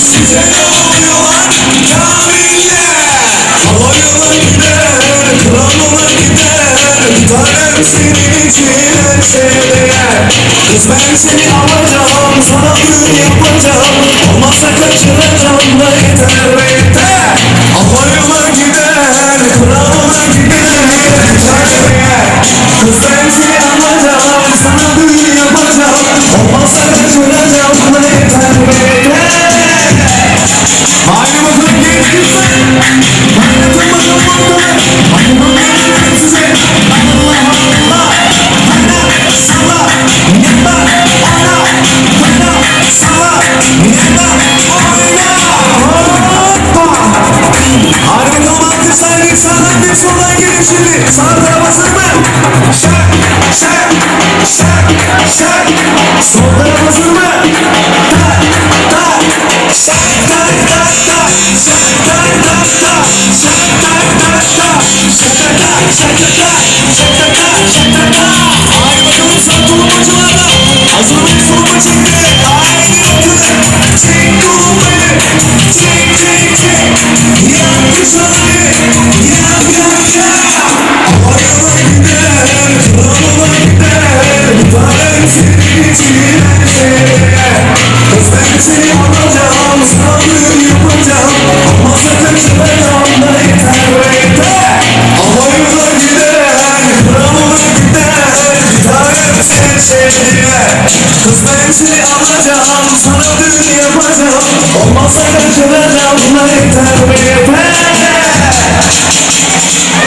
Size yollar Kaville Alayına gider Kralına gider Bir tanem senin için Kız ben seni alacağım Sana düğün yapacağım. Olmazsa kaçıracağım gelin şimdi Sağ taraf hazır mı? Şak şak şak şak Sol taraf hazır mı? Tak tak şak tak tak tak şak tak tak tak şak tak tak tak şak tak tak şak tak tak şak tak tak şak tak tak Haydi bakalım sağ tulumacılarda Hazır mıyız çekmeye? Haydi bakalım Çek tulumbayı Çek çek seni alacağım Sana düğün yapacağım. Olmazsa kaçıracağım da yeter ve yeter